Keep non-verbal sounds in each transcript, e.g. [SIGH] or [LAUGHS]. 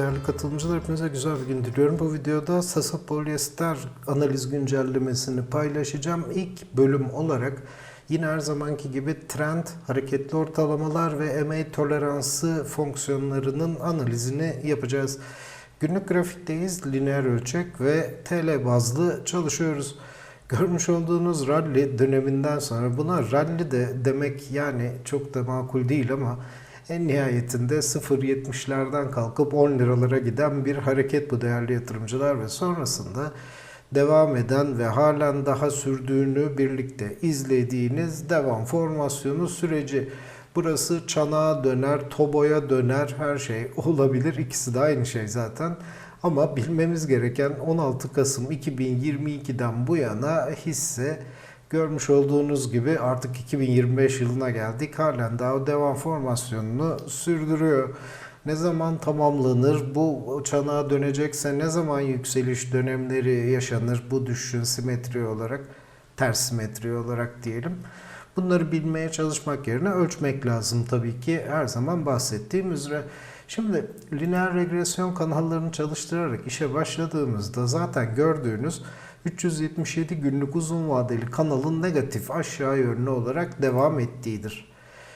Değerli katılımcılar hepinize güzel bir gün diliyorum. Bu videoda Sasa Polyester analiz güncellemesini paylaşacağım. İlk bölüm olarak yine her zamanki gibi trend, hareketli ortalamalar ve MA toleransı fonksiyonlarının analizini yapacağız. Günlük grafikteyiz, lineer ölçek ve TL bazlı çalışıyoruz. Görmüş olduğunuz rally döneminden sonra buna rally de demek yani çok da makul değil ama en nihayetinde 0.70'lerden kalkıp 10 liralara giden bir hareket bu değerli yatırımcılar ve sonrasında devam eden ve halen daha sürdüğünü birlikte izlediğiniz devam formasyonu süreci. Burası çanağa döner, toboya döner, her şey olabilir. İkisi de aynı şey zaten. Ama bilmemiz gereken 16 Kasım 2022'den bu yana hisse görmüş olduğunuz gibi artık 2025 yılına geldik. Halen daha devam formasyonunu sürdürüyor. Ne zaman tamamlanır? Bu çanağa dönecekse ne zaman yükseliş dönemleri yaşanır? Bu düşüşün simetri olarak, ters simetri olarak diyelim. Bunları bilmeye çalışmak yerine ölçmek lazım tabii ki her zaman bahsettiğim üzere. Şimdi lineer regresyon kanallarını çalıştırarak işe başladığımızda zaten gördüğünüz 377 günlük uzun vadeli kanalın negatif aşağı yönlü olarak devam ettiğidir.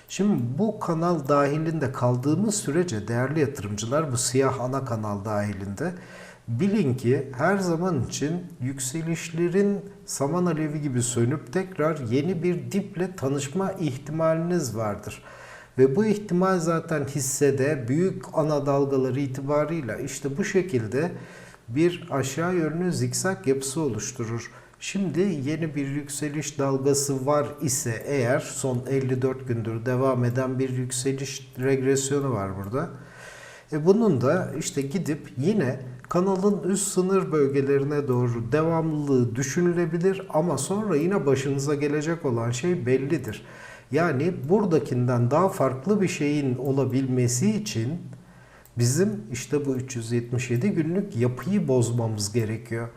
Şimdi bu kanal dahilinde kaldığımız sürece değerli yatırımcılar bu siyah ana kanal dahilinde bilin ki her zaman için yükselişlerin saman alevi gibi sönüp tekrar yeni bir diple tanışma ihtimaliniz vardır. Ve bu ihtimal zaten hissede büyük ana dalgaları itibarıyla işte bu şekilde bir aşağı yönlü zikzak yapısı oluşturur. Şimdi yeni bir yükseliş dalgası var ise eğer son 54 gündür devam eden bir yükseliş regresyonu var burada. E bunun da işte gidip yine kanalın üst sınır bölgelerine doğru devamlılığı düşünülebilir ama sonra yine başınıza gelecek olan şey bellidir. Yani buradakinden daha farklı bir şeyin olabilmesi için bizim işte bu 377 günlük yapıyı bozmamız gerekiyor.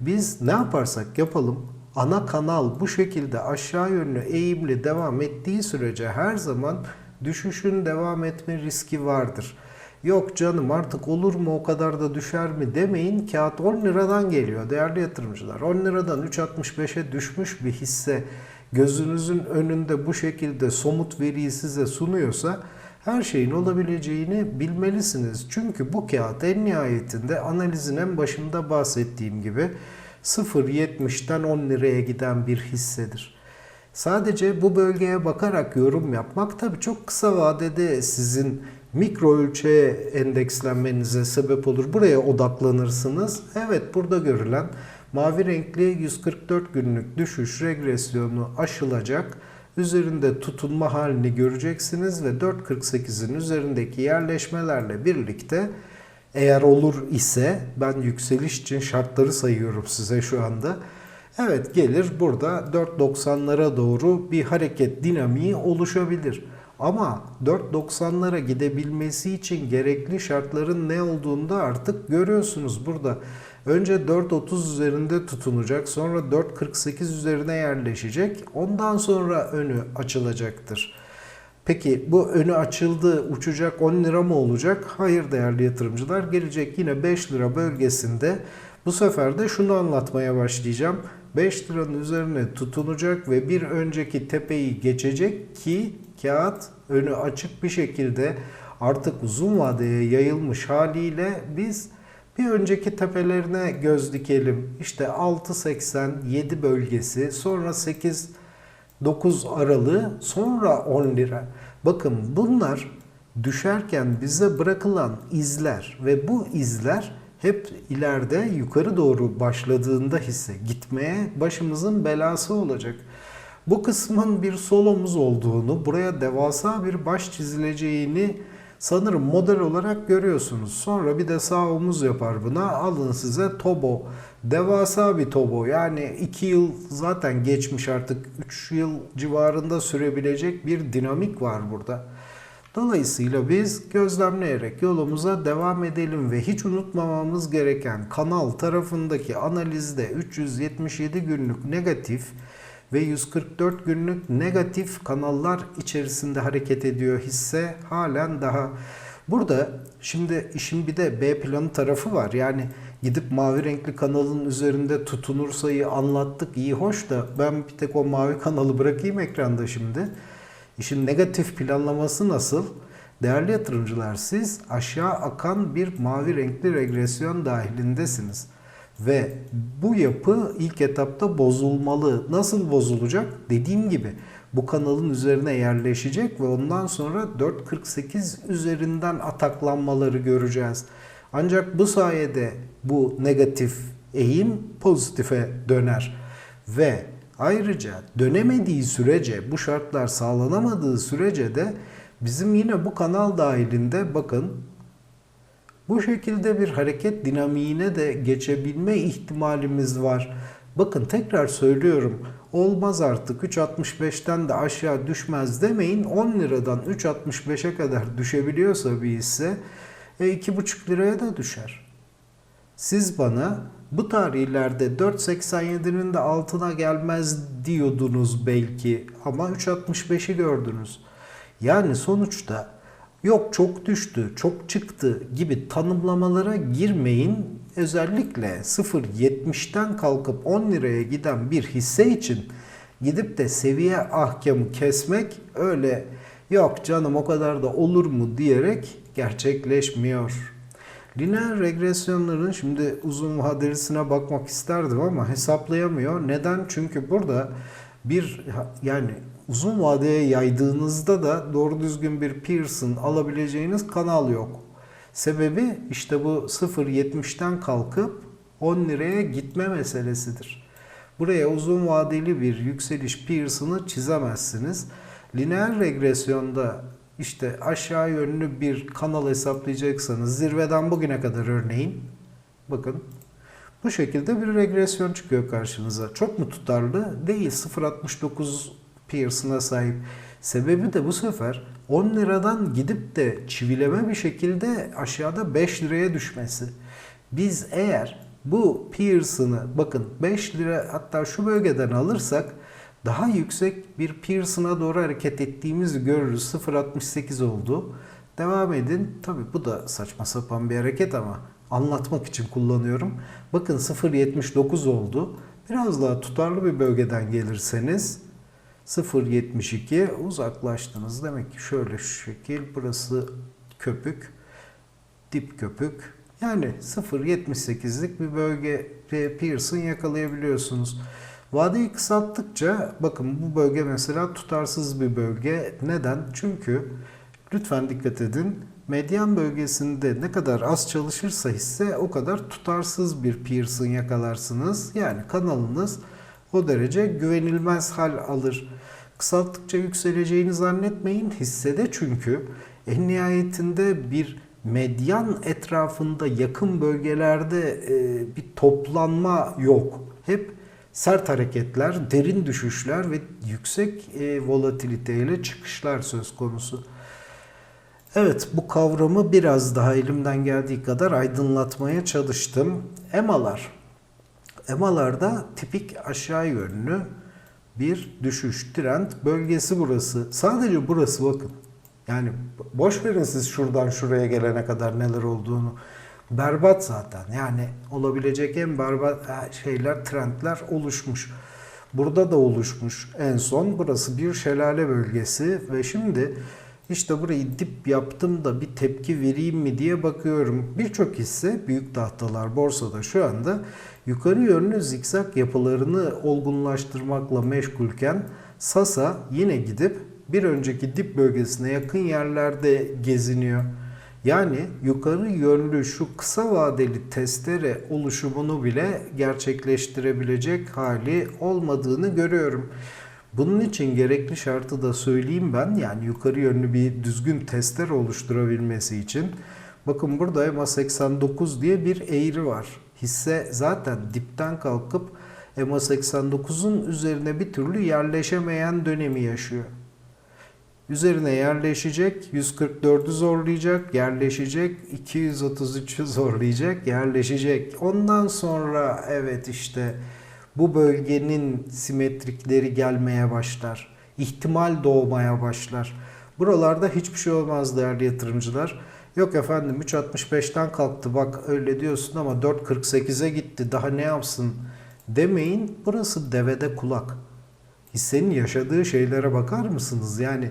Biz ne yaparsak yapalım ana kanal bu şekilde aşağı yönlü eğimli devam ettiği sürece her zaman düşüşün devam etme riski vardır. Yok canım artık olur mu o kadar da düşer mi demeyin. Kağıt 10 liradan geliyor değerli yatırımcılar. 10 liradan 3.65'e düşmüş bir hisse gözünüzün önünde bu şekilde somut veriyi size sunuyorsa her şeyin olabileceğini bilmelisiniz. Çünkü bu kağıt en nihayetinde analizin en başında bahsettiğim gibi 0.70'ten 10 liraya giden bir hissedir. Sadece bu bölgeye bakarak yorum yapmak tabii çok kısa vadede sizin mikro ölçeğe endekslenmenize sebep olur. Buraya odaklanırsınız. Evet burada görülen mavi renkli 144 günlük düşüş regresyonu aşılacak. Üzerinde tutunma halini göreceksiniz ve 4.48'in üzerindeki yerleşmelerle birlikte eğer olur ise ben yükseliş için şartları sayıyorum size şu anda. Evet gelir burada 4.90'lara doğru bir hareket dinamiği oluşabilir. Ama 4.90'lara gidebilmesi için gerekli şartların ne olduğunu da artık görüyorsunuz burada. Önce 4.30 üzerinde tutunacak, sonra 4.48 üzerine yerleşecek. Ondan sonra önü açılacaktır. Peki bu önü açıldı, uçacak 10 lira mı olacak? Hayır değerli yatırımcılar. Gelecek yine 5 lira bölgesinde. Bu sefer de şunu anlatmaya başlayacağım. 5 liranın üzerine tutunacak ve bir önceki tepeyi geçecek ki kağıt önü açık bir şekilde artık uzun vadeye yayılmış haliyle biz bir önceki tepelerine göz dikelim. İşte 6.87 bölgesi, sonra 8 9 aralığı, sonra 10 lira. Bakın bunlar düşerken bize bırakılan izler ve bu izler hep ileride yukarı doğru başladığında hisse gitmeye başımızın belası olacak. Bu kısmın bir solomuz olduğunu, buraya devasa bir baş çizileceğini sanırım model olarak görüyorsunuz. Sonra bir de sağ omuz yapar buna. Alın size Tobo. Devasa bir Tobo. Yani 2 yıl zaten geçmiş artık 3 yıl civarında sürebilecek bir dinamik var burada. Dolayısıyla biz gözlemleyerek yolumuza devam edelim ve hiç unutmamamız gereken kanal tarafındaki analizde 377 günlük negatif ve 144 günlük negatif kanallar içerisinde hareket ediyor hisse halen daha Burada şimdi işin bir de B planı tarafı var. Yani gidip mavi renkli kanalın üzerinde tutunursayı anlattık iyi hoş da ben bir tek o mavi kanalı bırakayım ekranda şimdi. İşin negatif planlaması nasıl? Değerli yatırımcılar siz aşağı akan bir mavi renkli regresyon dahilindesiniz. Ve bu yapı ilk etapta bozulmalı. Nasıl bozulacak? Dediğim gibi bu kanalın üzerine yerleşecek ve ondan sonra 4.48 üzerinden ataklanmaları göreceğiz. Ancak bu sayede bu negatif eğim pozitife döner ve ayrıca dönemediği sürece bu şartlar sağlanamadığı sürece de bizim yine bu kanal dahilinde bakın bu şekilde bir hareket dinamiğine de geçebilme ihtimalimiz var. Bakın tekrar söylüyorum. Olmaz artık 3.65'ten de aşağı düşmez demeyin. 10 liradan 3.65'e kadar düşebiliyorsa bir hisse e, 2.5 liraya da düşer. Siz bana bu tarihlerde 4.87'nin de altına gelmez diyordunuz belki ama 3.65'i gördünüz. Yani sonuçta yok çok düştü, çok çıktı gibi tanımlamalara girmeyin. Özellikle 0.70'ten kalkıp 10 liraya giden bir hisse için gidip de seviye ahkamı kesmek öyle yok canım o kadar da olur mu diyerek gerçekleşmiyor. Lineer regresyonların şimdi uzun vadelisine bakmak isterdim ama hesaplayamıyor. Neden? Çünkü burada bir yani uzun vadeye yaydığınızda da doğru düzgün bir Pearson alabileceğiniz kanal yok. Sebebi işte bu 0.70'ten kalkıp 10 liraya gitme meselesidir. Buraya uzun vadeli bir yükseliş Pearson'ı çizemezsiniz. Lineer regresyonda işte aşağı yönlü bir kanal hesaplayacaksanız zirveden bugüne kadar örneğin bakın bu şekilde bir regresyon çıkıyor karşınıza. Çok mu tutarlı? Değil. 0.69 Pearson'a sahip. Sebebi de bu sefer 10 liradan gidip de çivileme bir şekilde aşağıda 5 liraya düşmesi. Biz eğer bu Pearson'ı bakın 5 lira hatta şu bölgeden alırsak daha yüksek bir Pearson'a doğru hareket ettiğimizi görürüz. 0.68 oldu. Devam edin. Tabi bu da saçma sapan bir hareket ama anlatmak için kullanıyorum. Bakın 0.79 oldu. Biraz daha tutarlı bir bölgeden gelirseniz 0.72 uzaklaştınız. Demek ki şöyle şu şekil burası köpük, dip köpük. Yani 0.78'lik bir bölge Pearson yakalayabiliyorsunuz. Vadeyi kısalttıkça bakın bu bölge mesela tutarsız bir bölge. Neden? Çünkü lütfen dikkat edin. Medyan bölgesinde ne kadar az çalışırsa hisse o kadar tutarsız bir Pearson yakalarsınız. Yani kanalınız o derece güvenilmez hal alır. Kısalttıkça yükseleceğini zannetmeyin. Hissede çünkü en nihayetinde bir medyan etrafında yakın bölgelerde e, bir toplanma yok. Hep sert hareketler, derin düşüşler ve yüksek e, volatiliteyle çıkışlar söz konusu. Evet bu kavramı biraz daha elimden geldiği kadar aydınlatmaya çalıştım. EMA'lar. EMA'larda tipik aşağı yönlü bir düşüş trend bölgesi burası. Sadece burası bakın. Yani boş verin siz şuradan şuraya gelene kadar neler olduğunu. Berbat zaten. Yani olabilecek en berbat şeyler, trendler oluşmuş. Burada da oluşmuş en son. Burası bir şelale bölgesi ve şimdi işte burayı dip yaptım da bir tepki vereyim mi diye bakıyorum. Birçok hisse büyük tahtalar borsada şu anda yukarı yönlü zikzak yapılarını olgunlaştırmakla meşgulken Sasa yine gidip bir önceki dip bölgesine yakın yerlerde geziniyor. Yani yukarı yönlü şu kısa vadeli testere oluşumunu bile gerçekleştirebilecek hali olmadığını görüyorum. Bunun için gerekli şartı da söyleyeyim ben. Yani yukarı yönlü bir düzgün tester oluşturabilmesi için. Bakın burada EMA 89 diye bir eğri var. Hisse zaten dipten kalkıp EMA 89'un üzerine bir türlü yerleşemeyen dönemi yaşıyor. Üzerine yerleşecek, 144'ü zorlayacak, yerleşecek, 233'ü zorlayacak, yerleşecek. Ondan sonra evet işte bu bölgenin simetrikleri gelmeye başlar. İhtimal doğmaya başlar. Buralarda hiçbir şey olmaz değerli yatırımcılar. Yok efendim 3.65'ten kalktı bak öyle diyorsun ama 4.48'e gitti daha ne yapsın demeyin. Burası devede kulak. Hissenin yaşadığı şeylere bakar mısınız? Yani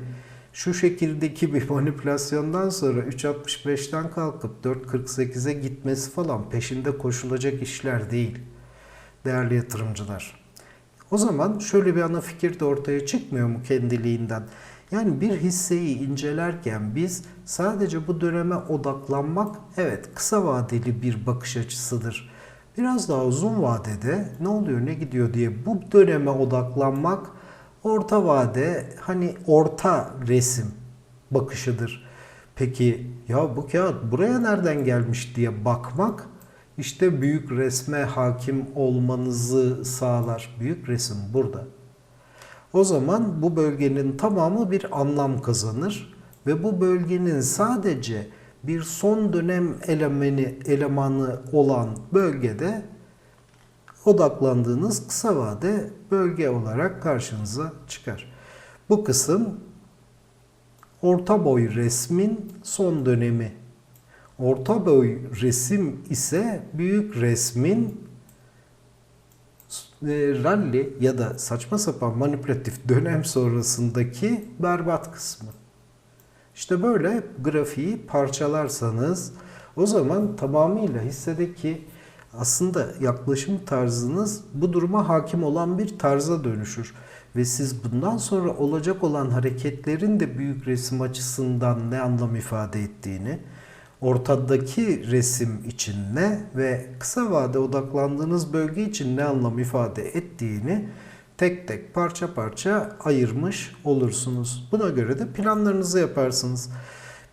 şu şekildeki bir [LAUGHS] manipülasyondan sonra 3.65'ten kalkıp 4.48'e gitmesi falan peşinde koşulacak işler değil değerli yatırımcılar. O zaman şöyle bir ana fikir de ortaya çıkmıyor mu kendiliğinden? Yani bir hisseyi incelerken biz sadece bu döneme odaklanmak evet kısa vadeli bir bakış açısıdır. Biraz daha uzun vadede ne oluyor ne gidiyor diye bu döneme odaklanmak orta vade hani orta resim bakışıdır. Peki ya bu kağıt buraya nereden gelmiş diye bakmak işte büyük resme hakim olmanızı sağlar. Büyük resim burada. O zaman bu bölgenin tamamı bir anlam kazanır ve bu bölgenin sadece bir son dönem elemeni elemanı olan bölgede odaklandığınız kısa vade bölge olarak karşınıza çıkar. Bu kısım orta boy resmin son dönemi. Orta boy resim ise büyük resmin e, rally ya da saçma sapan manipülatif [LAUGHS] dönem sonrasındaki berbat kısmı. İşte böyle grafiği parçalarsanız o zaman tamamıyla hissedeki aslında yaklaşım tarzınız bu duruma hakim olan bir tarza dönüşür. Ve siz bundan sonra olacak olan hareketlerin de büyük resim açısından ne anlam ifade ettiğini, ortadaki resim için ne ve kısa vade odaklandığınız bölge için ne anlam ifade ettiğini tek tek parça parça ayırmış olursunuz. Buna göre de planlarınızı yaparsınız.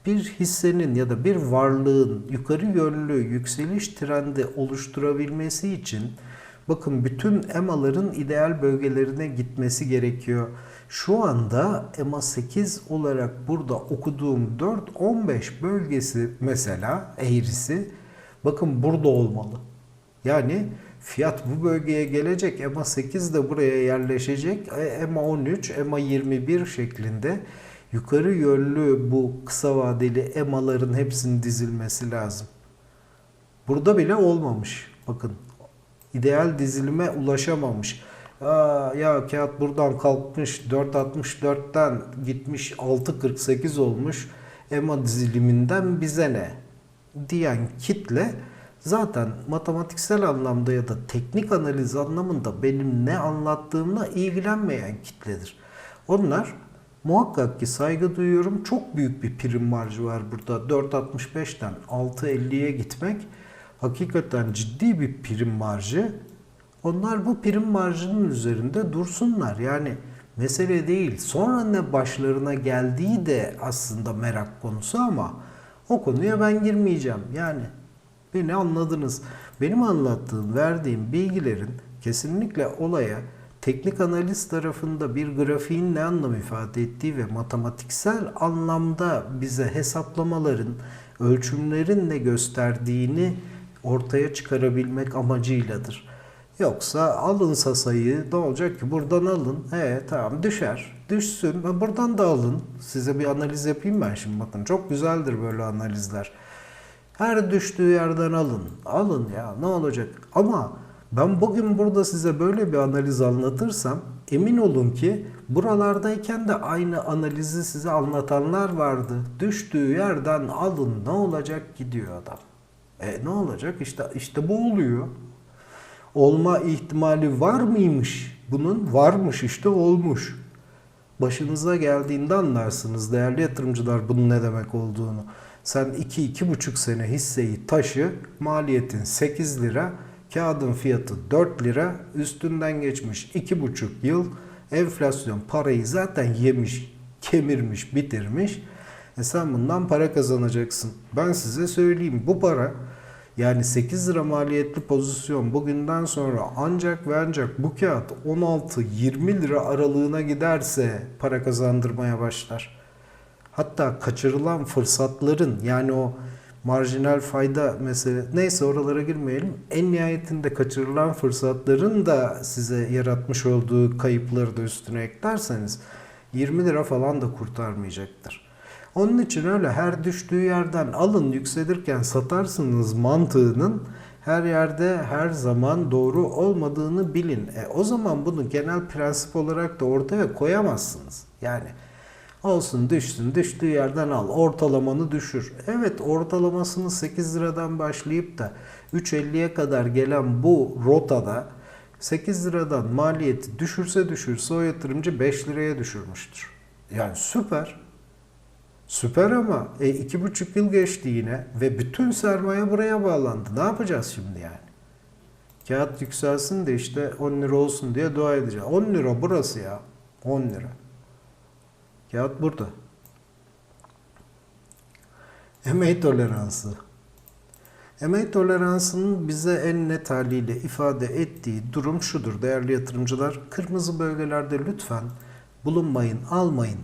Bir hissenin ya da bir varlığın yukarı yönlü yükseliş trendi oluşturabilmesi için bakın bütün EMA'ların ideal bölgelerine gitmesi gerekiyor. Şu anda EMA 8 olarak burada okuduğum 4-15 bölgesi mesela eğrisi bakın burada olmalı. Yani fiyat bu bölgeye gelecek. EMA 8 de buraya yerleşecek. E, EMA 13, EMA 21 şeklinde yukarı yönlü bu kısa vadeli EMA'ların hepsinin dizilmesi lazım. Burada bile olmamış. Bakın ideal dizilime ulaşamamış. Ya kağıt buradan kalkmış 4.64'ten gitmiş 6.48 olmuş. EMA diziliminden bize ne? diyen kitle zaten matematiksel anlamda ya da teknik analiz anlamında benim ne anlattığımla ilgilenmeyen kitledir. Onlar muhakkak ki saygı duyuyorum. Çok büyük bir prim marjı var burada. 4.65'ten 6.50'ye gitmek hakikaten ciddi bir prim marjı. Onlar bu prim marjının üzerinde dursunlar. Yani mesele değil. Sonra ne başlarına geldiği de aslında merak konusu ama o konuya ben girmeyeceğim. Yani beni anladınız. Benim anlattığım, verdiğim bilgilerin kesinlikle olaya teknik analiz tarafında bir grafiğin ne anlam ifade ettiği ve matematiksel anlamda bize hesaplamaların, ölçümlerin ne gösterdiğini ortaya çıkarabilmek amacıyladır. Yoksa alınsa sayı ne olacak ki buradan alın. E tamam düşer. Düşsün. Buradan da alın. Size bir analiz yapayım ben şimdi bakın. Çok güzeldir böyle analizler. Her düştüğü yerden alın. Alın ya ne olacak? Ama ben bugün burada size böyle bir analiz anlatırsam emin olun ki buralardayken de aynı analizi size anlatanlar vardı. Düştüğü yerden alın ne olacak gidiyor adam. E ne olacak? İşte işte bu oluyor. Olma ihtimali var mıymış? Bunun varmış işte olmuş. Başınıza geldiğinde anlarsınız değerli yatırımcılar bunun ne demek olduğunu. Sen 2-2,5 sene hisseyi taşı, maliyetin 8 lira, kağıdın fiyatı 4 lira, üstünden geçmiş 2,5 yıl, enflasyon parayı zaten yemiş, kemirmiş, bitirmiş. E sen bundan para kazanacaksın. Ben size söyleyeyim bu para yani 8 lira maliyetli pozisyon bugünden sonra ancak ve ancak bu kağıt 16-20 lira aralığına giderse para kazandırmaya başlar. Hatta kaçırılan fırsatların yani o marjinal fayda mesele neyse oralara girmeyelim. En nihayetinde kaçırılan fırsatların da size yaratmış olduğu kayıpları da üstüne eklerseniz 20 lira falan da kurtarmayacaktır. Onun için öyle her düştüğü yerden alın yükselirken satarsınız mantığının her yerde her zaman doğru olmadığını bilin. E, o zaman bunu genel prensip olarak da ortaya koyamazsınız. Yani olsun düşsün düştüğü yerden al ortalamanı düşür. Evet ortalamasını 8 liradan başlayıp da 3.50'ye kadar gelen bu rotada 8 liradan maliyeti düşürse düşürse o yatırımcı 5 liraya düşürmüştür. Yani süper. Süper ama e, iki buçuk yıl geçti yine ve bütün sermaye buraya bağlandı. Ne yapacağız şimdi yani? Kağıt yükselsin de işte 10 lira olsun diye dua edeceğim. 10 lira burası ya. 10 lira. Kağıt burada. Emeği toleransı. Emeği toleransının bize en net haliyle ifade ettiği durum şudur değerli yatırımcılar. Kırmızı bölgelerde lütfen bulunmayın, almayın.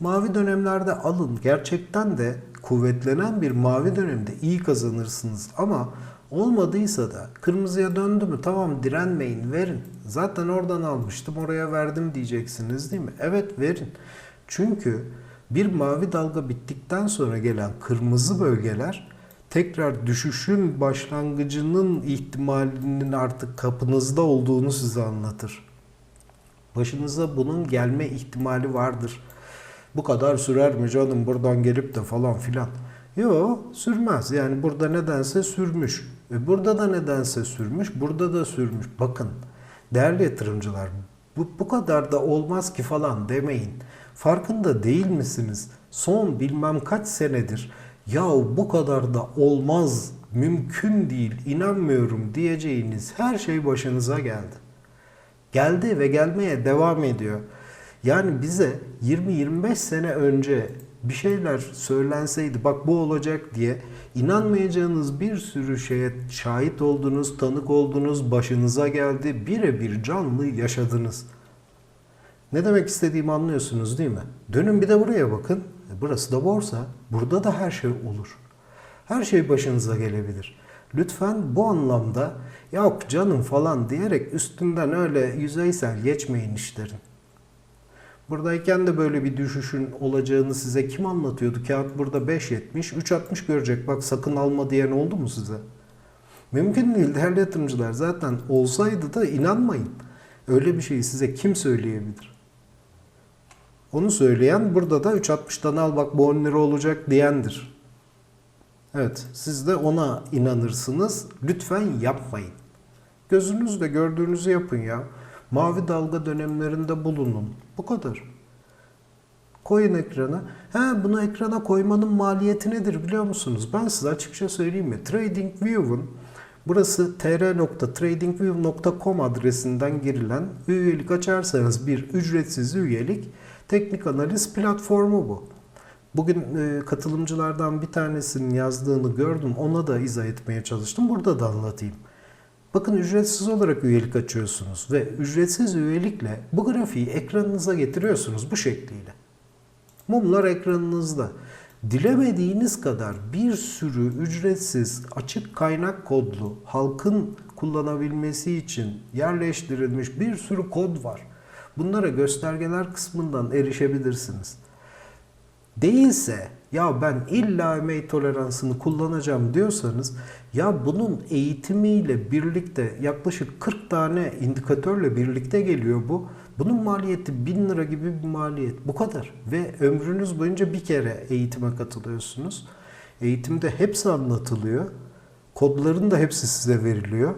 Mavi dönemlerde alın. Gerçekten de kuvvetlenen bir mavi dönemde iyi kazanırsınız. Ama olmadıysa da kırmızıya döndü mü tamam direnmeyin verin. Zaten oradan almıştım oraya verdim diyeceksiniz değil mi? Evet verin. Çünkü bir mavi dalga bittikten sonra gelen kırmızı bölgeler tekrar düşüşün başlangıcının ihtimalinin artık kapınızda olduğunu size anlatır. Başınıza bunun gelme ihtimali vardır. Bu kadar sürer mi canım buradan gelip de falan filan. Yok sürmez. Yani burada nedense sürmüş. E burada da nedense sürmüş. Burada da sürmüş. Bakın değerli yatırımcılar bu, bu kadar da olmaz ki falan demeyin. Farkında değil misiniz? Son bilmem kaç senedir ya bu kadar da olmaz, mümkün değil, inanmıyorum diyeceğiniz her şey başınıza geldi. Geldi ve gelmeye devam ediyor. Yani bize 20-25 sene önce bir şeyler söylenseydi bak bu olacak diye inanmayacağınız bir sürü şeye şahit oldunuz, tanık oldunuz, başınıza geldi, birebir canlı yaşadınız. Ne demek istediğimi anlıyorsunuz değil mi? Dönün bir de buraya bakın. Burası da borsa. Burada da her şey olur. Her şey başınıza gelebilir. Lütfen bu anlamda yok canım falan diyerek üstünden öyle yüzeysel geçmeyin işlerin. Buradayken de böyle bir düşüşün olacağını size kim anlatıyordu? Kağıt burada 5.70, 3.60 görecek. Bak sakın alma diyen oldu mu size? Mümkün değil değerli yatırımcılar. Zaten olsaydı da inanmayın. Öyle bir şeyi size kim söyleyebilir? Onu söyleyen burada da 3.60'dan al bak bu 10 lira olacak diyendir. Evet siz de ona inanırsınız. Lütfen yapmayın. Gözünüzle gördüğünüzü yapın ya. Mavi dalga dönemlerinde bulunun. Bu kadar. Koyun ekrana. He bunu ekrana koymanın maliyeti nedir biliyor musunuz? Ben size açıkça söyleyeyim mi? TradingView'un burası tr.tradingview.com adresinden girilen üyelik açarsanız bir ücretsiz üyelik teknik analiz platformu bu. Bugün e, katılımcılardan bir tanesinin yazdığını gördüm. Ona da izah etmeye çalıştım. Burada da anlatayım. Bakın ücretsiz olarak üyelik açıyorsunuz ve ücretsiz üyelikle bu grafiği ekranınıza getiriyorsunuz bu şekliyle. Mumlar ekranınızda. Dilemediğiniz kadar bir sürü ücretsiz açık kaynak kodlu halkın kullanabilmesi için yerleştirilmiş bir sürü kod var. Bunlara göstergeler kısmından erişebilirsiniz. Değilse ya ben illa emeği toleransını kullanacağım diyorsanız ya bunun eğitimiyle birlikte yaklaşık 40 tane indikatörle birlikte geliyor bu. Bunun maliyeti 1000 lira gibi bir maliyet. Bu kadar. Ve ömrünüz boyunca bir kere eğitime katılıyorsunuz. Eğitimde hepsi anlatılıyor. Kodların da hepsi size veriliyor.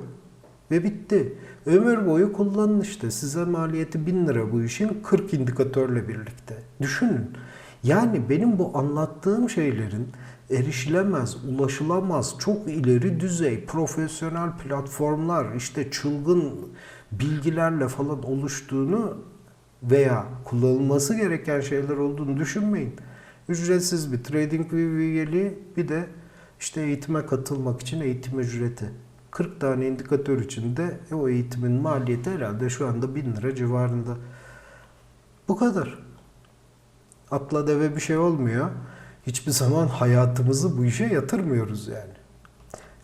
Ve bitti. Ömür boyu kullanın işte. Size maliyeti 1000 lira bu işin 40 indikatörle birlikte. Düşünün. Yani benim bu anlattığım şeylerin erişilemez, ulaşılamaz, çok ileri düzey profesyonel platformlar, işte çılgın bilgilerle falan oluştuğunu veya kullanılması gereken şeyler olduğunu düşünmeyin. Ücretsiz bir TradingView üyeliği bir de işte eğitime katılmak için eğitim ücreti. 40 tane indikatör içinde e, o eğitimin maliyeti herhalde şu anda 1000 lira civarında. Bu kadar. Atla deve bir şey olmuyor. Hiçbir zaman hayatımızı bu işe yatırmıyoruz yani.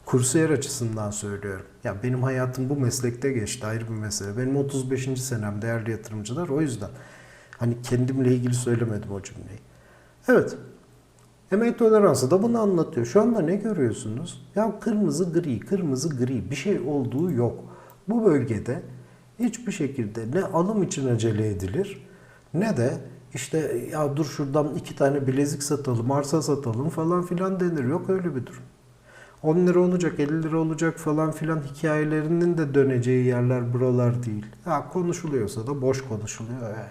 Kursiyer açısından söylüyorum. Ya benim hayatım bu meslekte geçti ayrı bir mesele. Benim 35. senem değerli yatırımcılar o yüzden. Hani kendimle ilgili söylemedim o cümleyi. Evet. Emek toleransı da bunu anlatıyor. Şu anda ne görüyorsunuz? Ya kırmızı gri, kırmızı gri bir şey olduğu yok. Bu bölgede hiçbir şekilde ne alım için acele edilir ne de işte ya dur şuradan iki tane bilezik satalım, arsa satalım falan filan denir. Yok öyle bir durum. 10 lira olacak, 50 lira olacak falan filan hikayelerinin de döneceği yerler buralar değil. Ya konuşuluyorsa da boş konuşuluyor yani.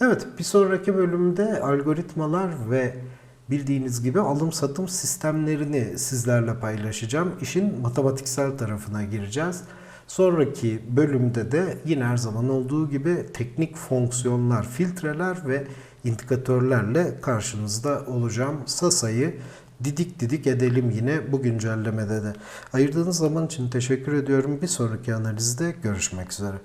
Evet, bir sonraki bölümde algoritmalar ve bildiğiniz gibi alım satım sistemlerini sizlerle paylaşacağım. İşin matematiksel tarafına gireceğiz. Sonraki bölümde de yine her zaman olduğu gibi teknik fonksiyonlar, filtreler ve indikatörlerle karşınızda olacağım. Sasa'yı didik didik edelim yine bu güncellemede de. Ayırdığınız zaman için teşekkür ediyorum. Bir sonraki analizde görüşmek üzere.